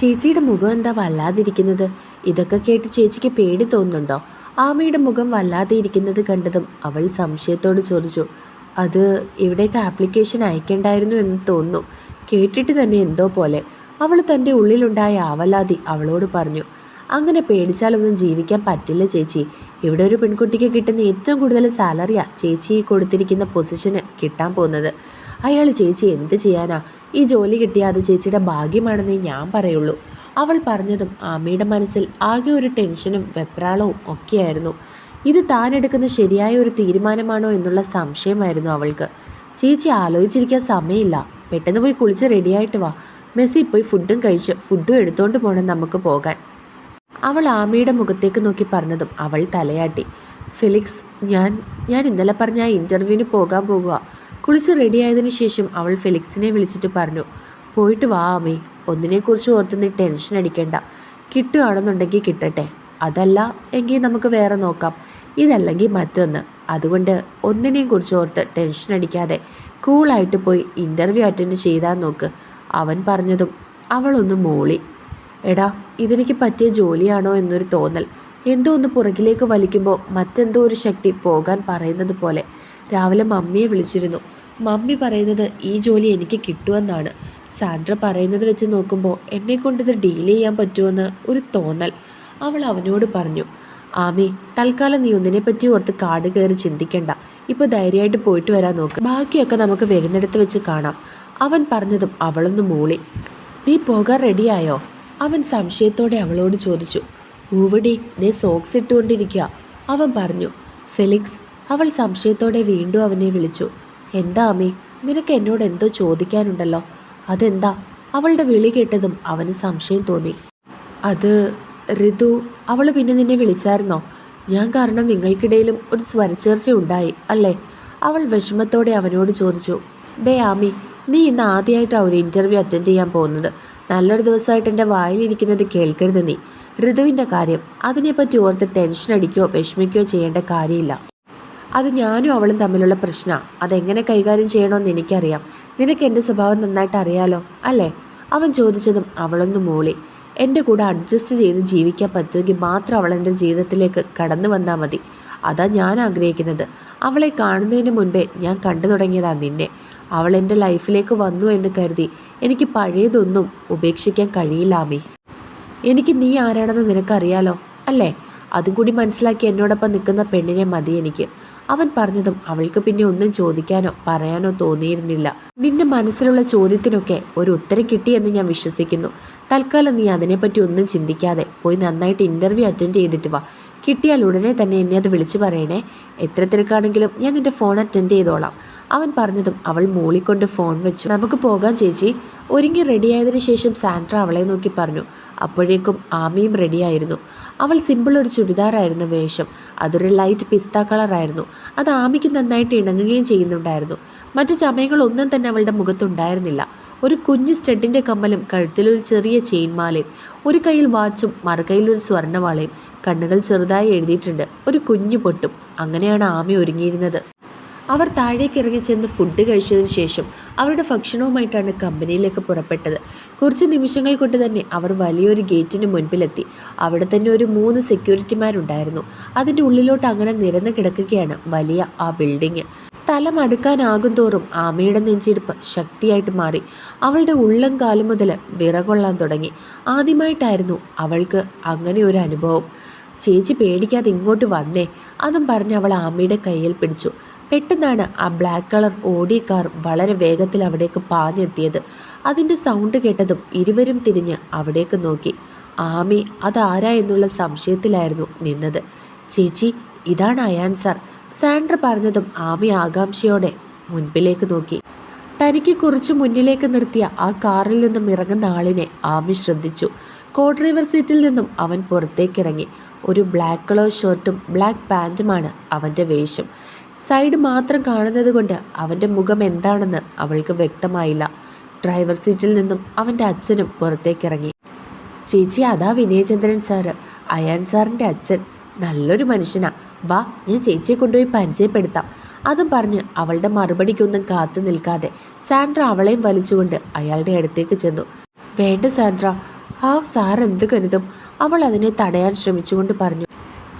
ചേച്ചിയുടെ മുഖം എന്താ വല്ലാതിരിക്കുന്നത്? ഇതൊക്കെ കേട്ട് ചേച്ചിക്ക് പേടി തോന്നുന്നുണ്ടോ? ആമയുടെ മുഖം വല്ലാതെ ഇരിക്കുന്നത് കണ്ടതും അവൾ സംശയത്തോട് ചോദിച്ചു. അത് ഇവിടേക്ക് ആപ്ലിക്കേഷൻ അയക്കേണ്ടായിരുന്നു എന്ന് തോന്നുന്നു. കേട്ടിട്ട് തന്നെ എന്തോ പോലെ. അവൾ തന്റെ ഉള്ളിലുണ്ടായ ആവലാതി അവളോട് പറഞ്ഞു. അങ്ങനെ പേടിച്ചാലൊന്നും ജീവിക്കാൻ പറ്റില്ല ചേച്ചി. ഇവിടെ ഒരു പെൺകുട്ടിക്ക് കിട്ടുന്ന ഏറ്റവും കൂടുതൽ സാലറിയാണ് ചേച്ചി കൊടുത്തിരിക്കുന്ന പൊസിഷന് കിട്ടാൻ പോകുന്നത്. അയാൾ ചേച്ചി എന്ത് ചെയ്യാനാ? ഈ ജോലി കിട്ടിയാൽ അത് ചേച്ചിയുടെ ഭാഗ്യമാണെന്നേ ഞാൻ പറയുള്ളൂ. അവൾ പറഞ്ഞതും ആമയുടെ മനസ്സിൽ ആകെ ഒരു ടെൻഷനും വെപ്രാളവും ഒക്കെയായിരുന്നു. ഇത് താൻ എടുക്കുന്ന ശരിയായ ഒരു തീരുമാനമാണോ എന്നുള്ള സംശയമായിരുന്നു അവൾക്ക്. ചേച്ചി ആലോചിച്ചിരിക്കാൻ സമയമില്ല. പെട്ടെന്ന് പോയി കുളിച്ച് റെഡിയായിട്ട് വാ. മെസ്സി പോയി ഫുഡും കഴിച്ച് ഫുഡും എടുത്തുകൊണ്ട് പോകണം നമുക്ക് പോകാൻ. അവൾ ആമിയുടെ മുഖത്തേക്ക് നോക്കി പറഞ്ഞതും അവൾ തലയാട്ടി. ഫിലിക്സ് ഞാൻ ഞാൻ ഇന്നലെ പറഞ്ഞ ആ ഇന്റർവ്യൂവിന് പോകാൻ പോകുക കുളിച്ച് റെഡിയായതിനു ശേഷം അവൾ ഫിലിക്സിനെ വിളിച്ചിട്ട് പറഞ്ഞു പോയിട്ട് വാ ആമി ഒന്നിനെക്കുറിച്ച് ഓർത്ത് ടെൻഷൻ അടിക്കേണ്ട. കിട്ടുകയാണെന്നുണ്ടെങ്കിൽ കിട്ടട്ടെ. അതല്ല എങ്കിൽ നമുക്ക് വേറെ നോക്കാം. ഇതല്ലെങ്കിൽ മറ്റൊന്ന്. അതുകൊണ്ട് ഒന്നിനെയും കുറിച്ച് ഓർത്ത് ടെൻഷൻ അടിക്കാതെ കൂളായിട്ട് പോയി ഇന്റർവ്യൂ അറ്റൻഡ് ചെയ്താൽ നോക്ക്. അവൻ പറഞ്ഞതും അവളൊന്ന് മൂളി. എടാ ഇതെനിക്ക് പറ്റിയ ജോലിയാണോ എന്നൊരു തോന്നൽ. എന്തോ ഒന്ന് പുറകിലേക്ക് വലിക്കുമ്പോൾ മറ്റെന്തോ ഒരു ശക്തി പോകാൻ പറയുന്നത് പോലെ. രാവിലെ മമ്മിയെ വിളിച്ചിരുന്നു. മമ്മി പറയുന്നത് ഈ ജോലി എനിക്ക് കിട്ടുമെന്നാണ്. സാൻഡ്ര പറയുന്നത് വെച്ച് നോക്കുമ്പോൾ എന്നെ കൊണ്ടിത് ഡീൽ ചെയ്യാൻ പറ്റുമെന്ന് ഒരു തോന്നൽ. അവൾ അവനോട് പറഞ്ഞു ആമി തൽക്കാലം നീ ഒന്നിനെ പറ്റി ഓർത്ത് കാട് കയറി ചിന്തിക്കണ്ട. ഇപ്പോൾ ധൈര്യമായിട്ട് പോയിട്ട് വരാൻ നോക്ക്. ബാക്കിയൊക്കെ നമുക്ക് വരുന്നിടത്ത് വെച്ച് കാണാം. അവൻ പറഞ്ഞതും അവളൊന്ന് മൂളി. നീ പോകാൻ റെഡിയായോ അവൻ സംശയത്തോടെ അവളോട് ചോദിച്ചു ഊവടി നീ സോക്സ് ഇട്ടുകൊണ്ടിരിക്കുക അവൻ പറഞ്ഞു ഫെലിക്സ് അവൾ സംശയത്തോടെ വീണ്ടും അവനെ വിളിച്ചു എന്താ അമ്മി നിനക്ക് എന്നോട് എന്തോ ചോദിക്കാനുണ്ടല്ലോ അതെന്താ? അവളുടെ വിളി കേട്ടതും അവന് സംശയം തോന്നി. അത് ഋതു അവൾ പിന്നെ നിന്നെ വിളിച്ചായിരുന്നോ? ഞാൻ കാരണം നിങ്ങൾക്കിടയിലും ഒരു സ്വരച്ചേർച്ച ഉണ്ടായി അല്ലേ? അവൾ വിഷമത്തോടെ അവനോട് ചോദിച്ചു ഡേ ആമി നീ ഇന്ന് ആദ്യമായിട്ടാണ് ഒരു ഇന്റർവ്യൂ അറ്റൻഡ് ചെയ്യാൻ പോകുന്നത്. നല്ലൊരു ദിവസമായിട്ട് എന്റെ വായിലിരിക്കുന്നത് കേൾക്കരുത് നീ. ഋതുവിന്റെ കാര്യം. അതിനെപ്പറ്റി ഓർത്ത് ടെൻഷൻ അടിക്കുകയോ വിഷമിക്കുകയോ ചെയ്യേണ്ട കാര്യമില്ല. അത് ഞാനും അവളും തമ്മിലുള്ള പ്രശ്നമാണ് അതെങ്ങനെ കൈകാര്യം ചെയ്യണമെന്ന് എനിക്കറിയാം. നിനക്ക് എന്റെ സ്വഭാവം നന്നായിട്ട് അറിയാലോ? അല്ലേ? അവൻ ചോദിച്ചതും അവളൊന്ന് മൂളി. എന്റെ കൂടെ അഡ്ജസ്റ്റ് ചെയ്ത് ജീവിക്കാൻ പറ്റുമെങ്കിൽ മാത്രം അവൾ എന്റെ ജീവിതത്തിലേക്ക് കടന്നു വന്നാൽ മതി. അതാ ഞാൻ ആഗ്രഹിക്കുന്നത്. അവളെ കാണുന്നതിന് മുൻപേ ഞാൻ കണ്ടു തുടങ്ങിയതാണ് നിന്നെ. അവൾ എന്റെ ലൈഫിലേക്ക് വന്നു എന്ന് കരുതി. എനിക്ക് പഴയതൊന്നും ഉപേക്ഷിക്കാൻ കഴിയില്ല എനിക്ക് നീ ആരാണെന്ന് നിനക്കറിയാലോ? അല്ലേ? അതും കൂടി മനസ്സിലാക്കി എന്നോടൊപ്പം നിൽക്കുന്ന പെണ്ണിനെ മതി എനിക്ക്. അവൻ പറഞ്ഞതും അവൾക്ക് പിന്നെ ഒന്നും ചോദിക്കാനോ പറയാനോ തോന്നിയിരുന്നില്ല. നിന്റെ മനസ്സിലുള്ള ചോദ്യത്തിനൊക്കെ ഒരു ഉത്തരം കിട്ടിയെന്ന് ഞാൻ വിശ്വസിക്കുന്നു. തൽക്കാലം നീ അതിനെപ്പറ്റി ഒന്നും ചിന്തിക്കാതെ പോയി നന്നായിട്ട് ഇന്റർവ്യൂ അറ്റൻഡ് ചെയ്തിട്ട് വാ. കിട്ടിയാൽ ഉടനെ തന്നെ എന്നെ അത് വിളിച്ചു പറയണേ. എത്ര തിരക്കാണെങ്കിലും ഞാൻ നിന്റെ ഫോൺ അറ്റൻഡ് ചെയ്തോളാം. അവൻ പറഞ്ഞതും അവൾ മൂളിക്കൊണ്ട് ഫോൺ വെച്ചു. നമുക്ക് പോകാം ചേച്ചി. ഒരുങ്ങി റെഡിയായതിനു ശേഷം സാൻഡ്ര അവളെ നോക്കി പറഞ്ഞു. അപ്പോഴേക്കും ആമിയും റെഡിയായിരുന്നു അവൾ സിമ്പിൾ ഒരു ചുരിദാറായിരുന്നു വേഷം. അതൊരു ലൈറ്റ് പിസ്ത കളറായിരുന്നു അത് ആമിക്ക് നന്നായിട്ട് ഇണങ്ങുകയും ചെയ്യുന്നുണ്ടായിരുന്നു. മറ്റു ചമയങ്ങളൊന്നും തന്നെ അവളുടെ മുഖത്തുണ്ടായിരുന്നില്ല. ഒരു കുഞ്ഞു സ്റ്റഡിന്റെ കമ്മലും കഴുത്തിലൊരു ചെറിയ ചെയിൻമാലയും ഒരു കയ്യിൽ വാച്ചും മറുകൈയിലൊരു സ്വർണവാളയും കണ്ണുകൾ ചെറുതായി എഴുതിയിട്ടുണ്ട് ഒരു കുഞ്ഞു പൊട്ടും. അങ്ങനെയാണ് ആമി ഒരുങ്ങിയിരുന്നത്. അവർ താഴേക്ക് ഇറങ്ങി ചെന്ന് ഫുഡ് കഴിച്ചതിന് ശേഷം അവരുടെ ഭക്ഷണവുമായിട്ടാണ് കമ്പനിയിലേക്ക് പുറപ്പെട്ടത്. കുറച്ച് നിമിഷങ്ങൾ കൊണ്ട് തന്നെ അവർ വലിയൊരു ഗേറ്റിന് മുൻപിലെത്തി. അവിടെ തന്നെ ഒരു മൂന്ന് സെക്യൂരിറ്റിമാരുണ്ടായിരുന്നു അതിന്റെ ഉള്ളിലോട്ട് അങ്ങനെ നിരന്ന് കിടക്കുകയാണ് വലിയ ആ ബിൽഡിങ് സ്ഥലം മടുക്കാനാകും തോറും ആമയുടെ നെഞ്ചിടിപ്പ് ശക്തിയായിട്ട് മാറി. അവളുടെ ഉള്ളം കാലം മുതൽ വിറകൊള്ളാൻ തുടങ്ങി. ആദ്യമായിട്ടായിരുന്നു അവൾക്ക് അങ്ങനെ ഒരു അനുഭവം. ചേച്ചി പേടിക്കാതെ ഇങ്ങോട്ട് വന്നേ അതും പറഞ്ഞ് അവൾ ആമയുടെ കയ്യിൽ പിടിച്ചു. പെട്ടെന്നാണ് ആ ബ്ലാക്ക് കളർ ഓടി കാർ വളരെ വേഗത്തിൽ അവിടേക്ക് പാഞ്ഞെത്തിയത്. അതിന്റെ സൗണ്ട് കേട്ടതും ഇരുവരും തിരിഞ്ഞ് അവിടേക്ക് നോക്കി. ആമി അതാരാ എന്നുള്ള സംശയത്തിലായിരുന്നു നിന്നത്. ചേച്ചി ഇതാണ് അയാൻ സാർ സാൻഡ്ര പറഞ്ഞതും ആമി ആകാംക്ഷയോടെ മുൻപിലേക്ക് നോക്കി. തനിക്ക് കുറച്ച് മുന്നിലേക്ക് നിർത്തിയ ആ കാറിൽ നിന്നും ഇറങ്ങുന്ന ആളിനെ ആമി ശ്രദ്ധിച്ചു. കോ സീറ്റിൽ നിന്നും അവൻ പുറത്തേക്കിറങ്ങി. ഒരു ബ്ലാക്ക് കളർ ഷർട്ടും ബ്ലാക്ക് പാന്റുമാണ് അവന്റെ വേഷം. സൈഡ് മാത്രം കാണുന്നത് കൊണ്ട് അവന്റെ മുഖം എന്താണെന്ന് അവൾക്ക് വ്യക്തമായില്ല. ഡ്രൈവർ സീറ്റിൽ നിന്നും അവന്റെ അച്ഛനും പുറത്തേക്കിറങ്ങി. ചേച്ചി അതാ വിനയചന്ദ്രൻ സാറ്. അയാൻ സാറിന്റെ അച്ഛൻ. നല്ലൊരു മനുഷ്യനാ. വാ ഞാൻ ചേച്ചിയെ കൊണ്ടുപോയി പരിചയപ്പെടുത്താം. അതും പറഞ്ഞ് അവളുടെ മറുപടിക്കൊന്നും കാത്തു നിൽക്കാതെ സാൻഡ്ര അവളെയും വലിച്ചുകൊണ്ട് അയാളുടെ അടുത്തേക്ക് ചെന്നു. വേണ്ട സാൻഡ്ര ആ സാർ എന്ത് കരുതും? അവൾ അതിനെ തടയാൻ ശ്രമിച്ചുകൊണ്ട് പറഞ്ഞു.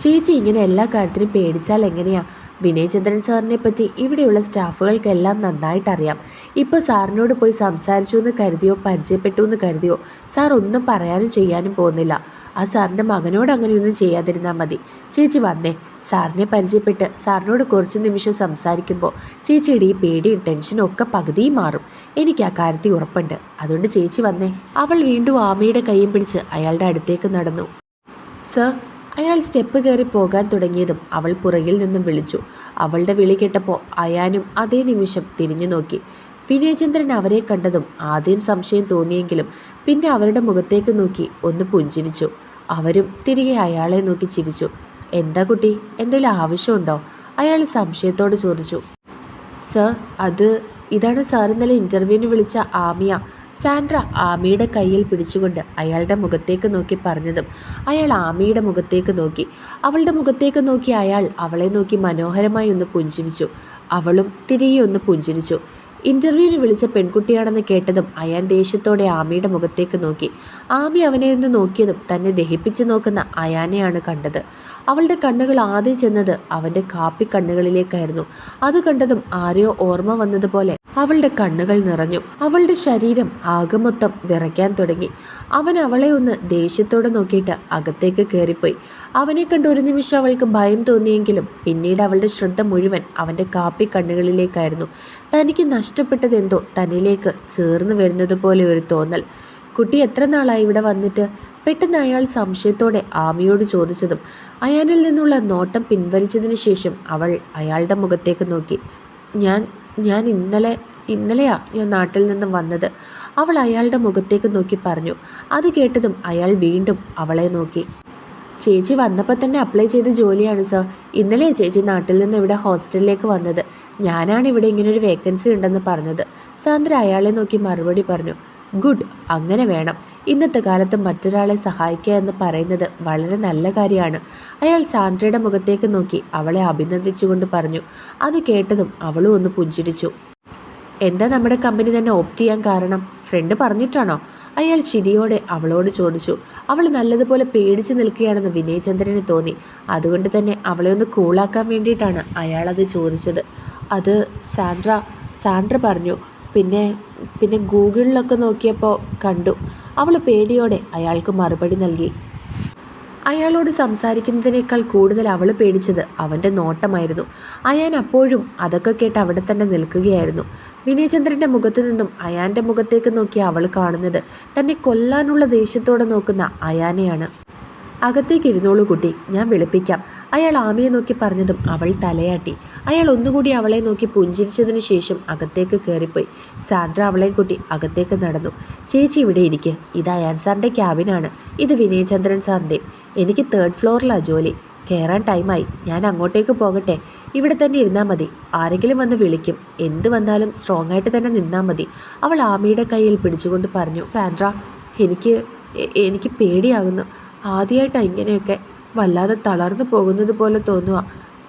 ചേച്ചി ഇങ്ങനെ എല്ലാ കാര്യത്തിനും പേടിച്ചാൽ എങ്ങനെയാ? വിനയചന്ദ്രൻ സാറിനെ പറ്റി ഇവിടെയുള്ള സ്റ്റാഫുകൾക്കെല്ലാം നന്നായിട്ടറിയാം. ഇപ്പോൾ സാറിനോട് പോയി സംസാരിച്ചു എന്ന് കരുതിയോ പരിചയപ്പെട്ടു എന്ന് കരുതിയോ സാർ ഒന്നും പറയാനും ചെയ്യാനും പോകുന്നില്ല. ആ സാറിന്റെ മകനോട് അങ്ങനെയൊന്നും ചെയ്യാതിരുന്നാൽ മതി. ചേച്ചി വന്നേ. സാറിനെ പരിചയപ്പെട്ട് സാറിനോട് കുറച്ച് നിമിഷം സംസാരിക്കുമ്പോൾ ചേച്ചിയുടെ ഈ പേടിയും ടെൻഷനും ഒക്കെ പകുതിയും മാറും. എനിക്ക് ആ കാര്യത്തിൽ ഉറപ്പുണ്ട്. അതുകൊണ്ട് ചേച്ചി വന്നേ. അവൾ വീണ്ടും ആമയുടെ കൈയും പിടിച്ച് അയാളുടെ അടുത്തേക്ക് നടന്നു. സർ അയാൾ സ്റ്റെപ്പ് കയറി പോകാൻ തുടങ്ങിയതും അവൾ പുറകിൽ നിന്നും വിളിച്ചു. അവളുടെ വിളി കേട്ടപ്പോൾ അയാനും അതേ നിമിഷം തിരിഞ്ഞു നോക്കി. വിനയചന്ദ്രൻ അവരെ കണ്ടതും ആദ്യം സംശയം തോന്നിയെങ്കിലും പിന്നെ അവരുടെ മുഖത്തേക്ക് നോക്കി ഒന്ന് പുഞ്ചിരിച്ചു. അവരും തിരികെ അയാളെ നോക്കി ചിരിച്ചു. എന്താ കുട്ടി? എന്തെങ്കിലും ആവശ്യമുണ്ടോ? അയാൾ സംശയത്തോട് ചോദിച്ചു. സർ അത് ഇതാണ് സാർ ഇന്നലെ ഇന്റർവ്യൂവിന് വിളിച്ച ആമിയ. സാൻഡ്ര ആമിയുടെ കയ്യിൽ പിടിച്ചുകൊണ്ട് അയാളുടെ മുഖത്തേക്ക് നോക്കി പറഞ്ഞതും അയാൾ ആമിയുടെ മുഖത്തേക്ക് നോക്കി അവളുടെ മുഖത്തേക്ക് നോക്കി അയാൾ അവളെ നോക്കി മനോഹരമായി ഒന്ന് പുഞ്ചിരിച്ചു. അവളും തിരികെ ഒന്ന് പുഞ്ചിരിച്ചു. ഇന്റർവ്യൂവിന് വിളിച്ച പെൺകുട്ടിയാണെന്ന് കേട്ടതും അയാൻ ദേഷ്യത്തോടെ ആമിയുടെ മുഖത്തേക്ക് നോക്കി. ആമി അവനെ ഒന്ന് നോക്കിയതും തന്നെ ദഹിപ്പിച്ചു നോക്കുന്ന അയാനെയാണ് കണ്ടത്. അവളുടെ കണ്ണുകൾ ആദ്യം ചെന്നത് അവന്റെ കാപ്പി കണ്ണുകളിലേക്കായിരുന്നു. അത് കണ്ടതും ആരെയോ ഓർമ്മ വന്നതുപോലെ അവളുടെ കണ്ണുകൾ നിറഞ്ഞു. അവളുടെ ശരീരം ആകെ മൊത്തം വിറയ്ക്കാൻ തുടങ്ങി. അവൻ അവളെ ഒന്ന് ദേഷ്യത്തോടെ നോക്കിയിട്ട് അകത്തേക്ക് കയറിപ്പോയി അവനെ കണ്ട് ഒരു നിമിഷം അവൾക്ക് ഭയം തോന്നിയെങ്കിലും പിന്നീട് അവളുടെ ശ്രദ്ധ മുഴുവൻ അവന്റെ കാപ്പി കണ്ണുകളിലേക്കായിരുന്നു. തനിക്ക് നഷ്ടപ്പെട്ടതെന്തോ തന്നിലേക്ക് ചേർന്ന് വരുന്നത് പോലെ ഒരു തോന്നൽ. കുട്ടി എത്ര നാളായി ഇവിടെ വന്നിട്ട്? പെട്ടെന്ന് അയാൾ സംശയത്തോടെ ആമിയോട് ചോദിച്ചതും അയാളിൽ നിന്നുള്ള നോട്ടം പിൻവലിച്ചതിന് ശേഷം അവൾ അയാളുടെ മുഖത്തേക്ക് നോക്കി. ഞാൻ ഞാൻ ഇന്നലെ ഇന്നലെയാ ഞാൻ നാട്ടിൽ നിന്നും വന്നത്? അവൾ അയാളുടെ മുഖത്തേക്ക് നോക്കി പറഞ്ഞു. അത് കേട്ടതും അയാൾ വീണ്ടും അവളെ നോക്കി. ചേച്ചി വന്നപ്പോൾ തന്നെ അപ്ലൈ ചെയ്ത ജോലിയാണ് സർ. ഇന്നലെ ചേച്ചി നാട്ടിൽ നിന്ന് ഇവിടെ ഹോസ്റ്റലിലേക്ക് വന്നത്. ഞാനാണ് ഇവിടെ ഇങ്ങനൊരു വേക്കൻസി ഉണ്ടെന്ന് പറഞ്ഞത്. സാന്ദ്ര അയാളെ നോക്കി മറുപടി പറഞ്ഞു. ഗുഡ് അങ്ങനെ വേണം. ഇന്നത്തെ കാലത്ത് മറ്റൊരാളെ സഹായിക്കുക എന്ന് പറയുന്നത് വളരെ നല്ല കാര്യമാണ്. അയാൾ സാന്ദ്രയുടെ മുഖത്തേക്ക് നോക്കി അവളെ അഭിനന്ദിച്ചുകൊണ്ട് പറഞ്ഞു. അത് കേട്ടതും അവളും ഒന്ന് പുഞ്ചിരിച്ചു. എന്താ നമ്മുടെ കമ്പനി തന്നെ ഓപ്റ്റ് ചെയ്യാൻ കാരണം? ഫ്രണ്ട് പറഞ്ഞിട്ടാണോ? അയാൾ ചിരിയോടെ അവളോട് ചോദിച്ചു. അവൾ നല്ലതുപോലെ പേടിച്ച് നിൽക്കുകയാണെന്ന് വിനയചന്ദ്രന് തോന്നി. അതുകൊണ്ട് തന്നെ അവളെ ഒന്ന് കൂളാക്കാൻ വേണ്ടിയിട്ടാണ് അയാൾ അത് ചോദിച്ചത്. അത് സാൻഡ്ര സാൻഡ്ര പറഞ്ഞു. പിന്നെ പിന്നെ ഗൂഗിളിലൊക്കെ നോക്കിയപ്പോൾ കണ്ടു. അവൾ പേടിയോടെ അയാൾക്ക് മറുപടി നൽകി. അയാളോട് സംസാരിക്കുന്നതിനേക്കാൾ കൂടുതൽ അവൾ പേടിച്ചത് അവന്റെ നോട്ടമായിരുന്നു. അയാൻ അപ്പോഴും അതൊക്കെ കേട്ട് അവിടെ തന്നെ നിൽക്കുകയായിരുന്നു. വിനയചന്ദ്രന്റെ മുഖത്തു നിന്നും അയാന്റെ മുഖത്തേക്ക് നോക്കി അവൾ കാണുന്നത് തന്നെ കൊല്ലാനുള്ള ദേഷ്യത്തോടെ നോക്കുന്ന അയാനെയാണ്. അകത്തേക്ക് ഇരുന്നോളൂ കുട്ടി ഞാൻ വിളിപ്പിക്കാം. അയാൾ ആമിയെ നോക്കി പറഞ്ഞതും അവൾ തലയാട്ടി. അയാൾ ഒന്നുകൂടി അവളെ നോക്കി പുഞ്ചിരിച്ചതിന് ശേഷം അകത്തേക്ക് കയറിപ്പോയി. സാൻഡ്ര അവളെ കൂട്ടി അകത്തേക്ക് നടന്നു. ചേച്ചി ഇവിടെ ഇരിക്കുക ഇത് അയാൻ സാറിന്റെ ക്യാബിനാണ്. ഇത് വിനയചന്ദ്രൻ സാറിന്റെയും എനിക്ക് തേർഡ് ഫ്ലോറിലാണ് ജോലി. കയറാൻ ടൈമായി. ഞാൻ അങ്ങോട്ടേക്ക് പോകട്ടെ. ഇവിടെ തന്നെ ഇരുന്നാൽ മതി. ആരെങ്കിലും വന്ന് വിളിക്കും. എന്ത് വന്നാലും സ്ട്രോങ് ആയിട്ട് തന്നെ നിന്നാൽ മതി. അവൾ ആമിയുടെ കയ്യിൽ പിടിച്ചുകൊണ്ട് പറഞ്ഞു സാൻഡ്ര എനിക്ക് എനിക്ക് പേടിയാകുന്നു. ആദ്യമായിട്ടാണ് ഇങ്ങനെയൊക്കെ വല്ലാതെ തളർന്നു പോകുന്നത് പോലെ തോന്നുക.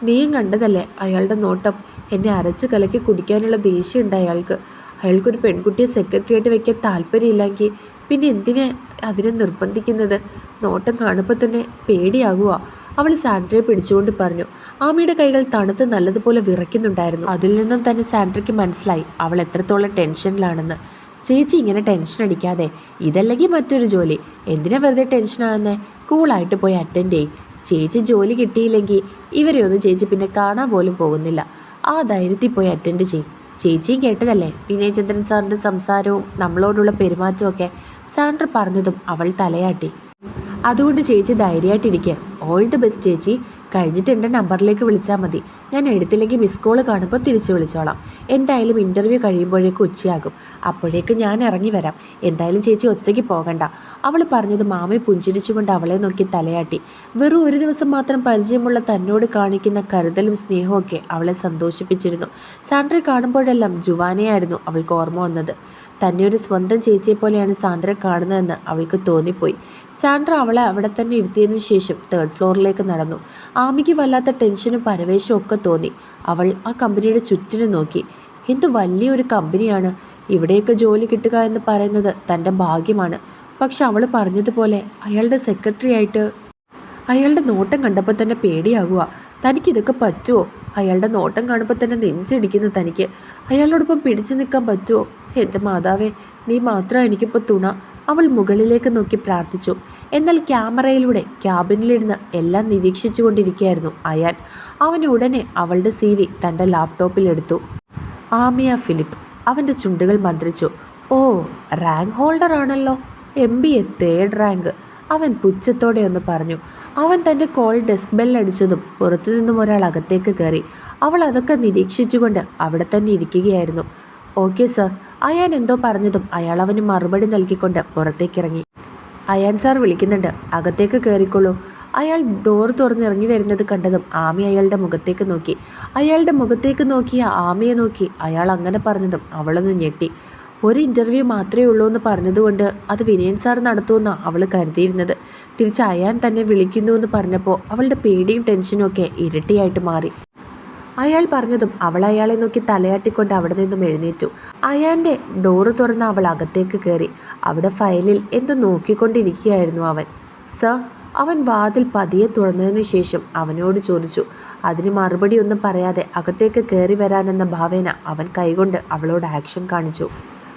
നീയും കണ്ടതല്ലേ അയാളുടെ നോട്ടം? എന്നെ അരച്ച് കലക്കി കുടിക്കാനുള്ള ദേഷ്യമുണ്ട് അയാൾക്ക്. അയാൾക്കൊരു പെൺകുട്ടിയെ സെക്രട്ടറി ആയിട്ട് വെക്കാൻ താല്പര്യമില്ലെങ്കിൽ പിന്നെ എന്തിനെ അതിനെ നിർബന്ധിക്കുന്നത്? നോട്ടം കാണുമ്പോൾ തന്നെ പേടിയാകുക അവൾ സാൻഡ്രയെ പിടിച്ചുകൊണ്ട് പറഞ്ഞു ആമിയുടെ കൈകൾ തണുത്ത് നല്ലതുപോലെ വിറയ്ക്കുന്നുണ്ടായിരുന്നു. അതിൽ നിന്നും തന്നെ സാൻഡ്രയ്ക്ക് മനസ്സിലായി അവൾ എത്രത്തോളം ടെൻഷനിലാണെന്ന്. ചേച്ചി ഇങ്ങനെ ടെൻഷൻ അടിക്കാതെ ഇതല്ലെങ്കിൽ മറ്റൊരു ജോലി. എന്തിനാ വെറുതെ ടെൻഷനാകുന്നേ കൂളായിട്ട് പോയി അറ്റൻഡ് ചെയ്യും. ചേച്ചി ജോലി കിട്ടിയില്ലെങ്കിൽ ഇവരെയൊന്നും ചേച്ചി പിന്നെ കാണാൻ പോലും പോകുന്നില്ല. ആ ധൈര്യത്തിൽ പോയി അറ്റൻഡ് ചെയ്യും. ചേച്ചിയും കേട്ടതല്ലേ? വിനയചന്ദ്രൻ സാറിന്റെ സംസാരവും നമ്മളോടുള്ള പെരുമാറ്റവും ഒക്കെ സാൻഡ്ര പറഞ്ഞതും അവൾ തലയാട്ടി. അതുകൊണ്ട് ചേച്ചി ധൈര്യമായിട്ടിരിക്കുക ഓൾ ദി ബെസ്റ്റ് ചേച്ചി. കഴിഞ്ഞിട്ട് എന്റെ നമ്പറിലേക്ക് വിളിച്ചാൽ മതി. ഞാൻ എടുത്തില്ലെങ്കിൽ മിസ് കോൾ കാണുമ്പോൾ തിരിച്ചു വിളിച്ചോളാം. എന്തായാലും ഇന്റർവ്യൂ കഴിയുമ്പോഴേക്കും ഉച്ചയാകും. അപ്പോഴേക്കും ഞാൻ ഇറങ്ങി വരാം. എന്തായാലും ചേച്ചി ഒറ്റയ്ക്ക് പോകണ്ട. അവൾ പറഞ്ഞത് മാമി പുഞ്ചിരിച്ചുകൊണ്ട് അവളെ നോക്കി തലയാട്ടി. വെറും ഒരു ദിവസം മാത്രം പരിചയമുള്ള തന്നോട് കാണിക്കുന്ന കരുതലും സ്നേഹവും ഒക്കെ അവളെ സന്തോഷിപ്പിച്ചിരുന്നു. സാൻഡ്രി കാണുമ്പോഴെല്ലാം ജുവാനയായിരുന്നു അവൾക്ക് ഓർമ്മ വന്നത്. തന്നെ ഒരു സ്വന്തം ചേച്ചിയെ പോലെയാണ് സാന്ദ്ര കാണുന്നതെന്ന് അവൾക്ക് തോന്നിപ്പോയി. സാന്ദ്ര അവളെ അവിടെ തന്നെ ഇരുത്തിയതിനു ശേഷം തേർഡ് ഫ്ലോറിലേക്ക് നടന്നു. ആമിക്ക് വല്ലാത്ത ടെൻഷനും പരവേശവും ഒക്കെ തോന്നി. അവൾ ആ കമ്പനിയുടെ ചുറ്റിനും നോക്കി. എന്ത് വലിയൊരു കമ്പനിയാണ്. ഇവിടെയൊക്കെ ജോലി കിട്ടുക എന്ന് പറയുന്നത് തന്റെ ഭാഗ്യമാണ്. പക്ഷെ അവൾ പറഞ്ഞതുപോലെ അയാളുടെ സെക്രട്ടറി ആയിട്ട് അയാളുടെ നോട്ടം കണ്ടപ്പോൾ തന്നെ പേടിയാകുക. തനിക്കിതൊക്കെ പറ്റുമോ അയാളുടെ നോട്ടം കാണുമ്പോൾ തന്നെ നെഞ്ചിടിക്കുന്നു തനിക്ക്. അയാളോടൊപ്പം പിടിച്ചു നിൽക്കാൻ പറ്റുമോ എന്റെ മാതാവേ നീ മാത്രം എനിക്കിപ്പോൾ തുണ. അവൾ മുകളിലേക്ക് നോക്കി പ്രാർത്ഥിച്ചു. എന്നാൽ ക്യാമറയിലൂടെ ക്യാബിനിലിരുന്ന് എല്ലാം നിരീക്ഷിച്ചു കൊണ്ടിരിക്കുകയായിരുന്നു അയാൻ അവൻ ഉടനെ അവളുടെ സി വി തന്റെ ലാപ്ടോപ്പിലെടുത്തു ആമിയ ഫിലിപ്പ് അവന്റെ ചുണ്ടുകൾ മന്ത്രിച്ചു. ഓ റാങ്ക് ഹോൾഡർ ആണല്ലോ. M B A third rank അവൻ പുച്ഛത്തോടെ ഒന്ന് പറഞ്ഞു. അവൻ തന്റെ കോൾ ഡെസ്ക് ബെല്ലടിച്ചതും പുറത്തുനിന്നും ഒരാൾ അകത്തേക്ക് കയറി. അവൾ അതൊക്കെ നിരീക്ഷിച്ചുകൊണ്ട് അവിടെ തന്നെ ഇരിക്കുകയായിരുന്നു. Okay sir. അയാൻ എന്തോ പറഞ്ഞതും അയാൾ അവന് മറുപടി നൽകിക്കൊണ്ട് പുറത്തേക്കിറങ്ങി അയാൻ സാർ വിളിക്കുന്നുണ്ട്. അകത്തേക്ക് കയറിക്കൊള്ളൂ അയാൾ ഡോർ തുറന്നിറങ്ങി വരുന്നത് കണ്ടതും ആമി അയാളുടെ മുഖത്തേക്ക് നോക്കി. അയാളുടെ മുഖത്തേക്ക് നോക്കിയ ആമിയെ നോക്കി അയാൾ അങ്ങനെ പറഞ്ഞതും അവളൊന്ന് ഞെട്ടി. ഒരു ഇന്റർവ്യൂ മാത്രമേ ഉള്ളൂ എന്ന് പറഞ്ഞതുകൊണ്ട് അത് വിനയൻ സാർ നടത്തുമെന്നാണ് അവൾ കരുതിയിരുന്നത്. തിരിച്ച് അയാൻ തന്നെ വിളിക്കുന്നു എന്ന് പറഞ്ഞപ്പോൾ അവളുടെ പേടിയും ടെൻഷനും ഒക്കെ ഇരട്ടിയായിട്ട് മാറി. അയാൾ പറഞ്ഞതും അവൾ അയാളെ നോക്കി തലയാട്ടിക്കൊണ്ട് അവിടെ നിന്നും എഴുന്നേറ്റു. അയാന്റെ ഡോറ് തുറന്ന് അവൾ അകത്തേക്ക് കയറി അവിടെ ഫയലിൽ എന്തോ നോക്കിക്കൊണ്ടിരിക്കുകയായിരുന്നു അവൻ. സർ അവൻ വാതിൽ പതിയെ തുറന്നതിന് ശേഷം അവനോട് ചോദിച്ചു. അതിന് മറുപടി ഒന്നും പറയാതെ അകത്തേക്ക് കയറി വരാനെന്ന ഭാവേന അവൻ കൈകൊണ്ട് അവളോട് ആക്ഷൻ കാണിച്ചു.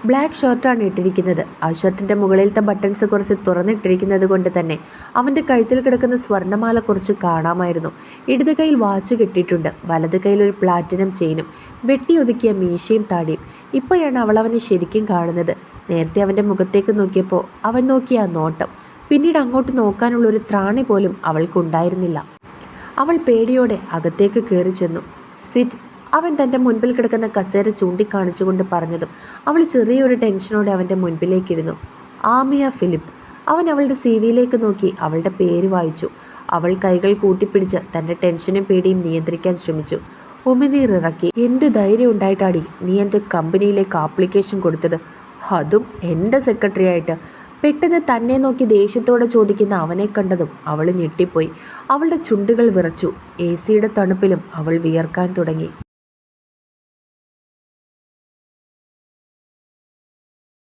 ബ്ലാക്ക് ഷർട്ടാണ് ഇട്ടിരിക്കുന്നത്. ആ ഷർട്ടിന്റെ മുകളിലത്തെ ബട്ടൺസ് കുറച്ച് തുറന്നിട്ടിരിക്കുന്നത് കൊണ്ട് തന്നെ അവന്റെ കഴുത്തിൽ കിടക്കുന്ന സ്വർണമാല കുറച്ച് കാണാമായിരുന്നു. ഇടത് കൈയിൽ വാച്ച് കെട്ടിയിട്ടുണ്ട്. വലത് കൈയിൽ ഒരു പ്ലാറ്റിനം ചെയിനും വെട്ടിയൊതുക്കിയ മീശയും താടിയും. ഇപ്പോഴാണ് അവൾ അവനെ ശരിക്കും കാണുന്നത്. നേരത്തെ അവന്റെ മുഖത്തേക്ക് നോക്കിയപ്പോൾ അവൻ നോക്കിയ ആ നോട്ടം. പിന്നീട് അങ്ങോട്ട് നോക്കാനുള്ള ഒരു ത്രാണി പോലും അവൾക്കുണ്ടായിരുന്നില്ല. അവൾ പേടിയോടെ അകത്തേക്ക് കയറി ചെന്നു. സിറ്റ് അവൻ തന്റെ മുൻപിൽ കിടക്കുന്ന കസേര ചൂണ്ടിക്കാണിച്ചുകൊണ്ട് പറഞ്ഞതും അവൾ ചെറിയൊരു ടെൻഷനോടെ അവന്റെ മുൻപിലേക്കിരുന്നു. ആമിയ ഫിലിപ്പ് അവൻ അവളുടെ സി വിയിലേക്ക് നോക്കി അവളുടെ പേര് വായിച്ചു. അവൾ കൈകൾ കൂട്ടിപ്പിടിച്ച് തന്റെ ടെൻഷനും പേടിയും നിയന്ത്രിക്കാൻ ശ്രമിച്ചു. ഉമിനീർ ഇറക്കി. എന്ത് ധൈര്യം ഉണ്ടായിട്ടാടി? നീ എന്റെ കമ്പനിയിലേക്ക് ആപ്ലിക്കേഷൻ കൊടുത്തത്? അതും എന്റെ സെക്രട്ടറി ആയിട്ട്. പെട്ടെന്ന് തന്നെ നോക്കി ദേഷ്യത്തോടെ ചോദിക്കുന്ന അവനെ കണ്ടതും അവൾ ഞെട്ടിപ്പോയി. അവളുടെ ചുണ്ടുകൾ വിറച്ചു. എ സിയുടെ തണുപ്പിലും അവൾ വിയർക്കാൻ തുടങ്ങി.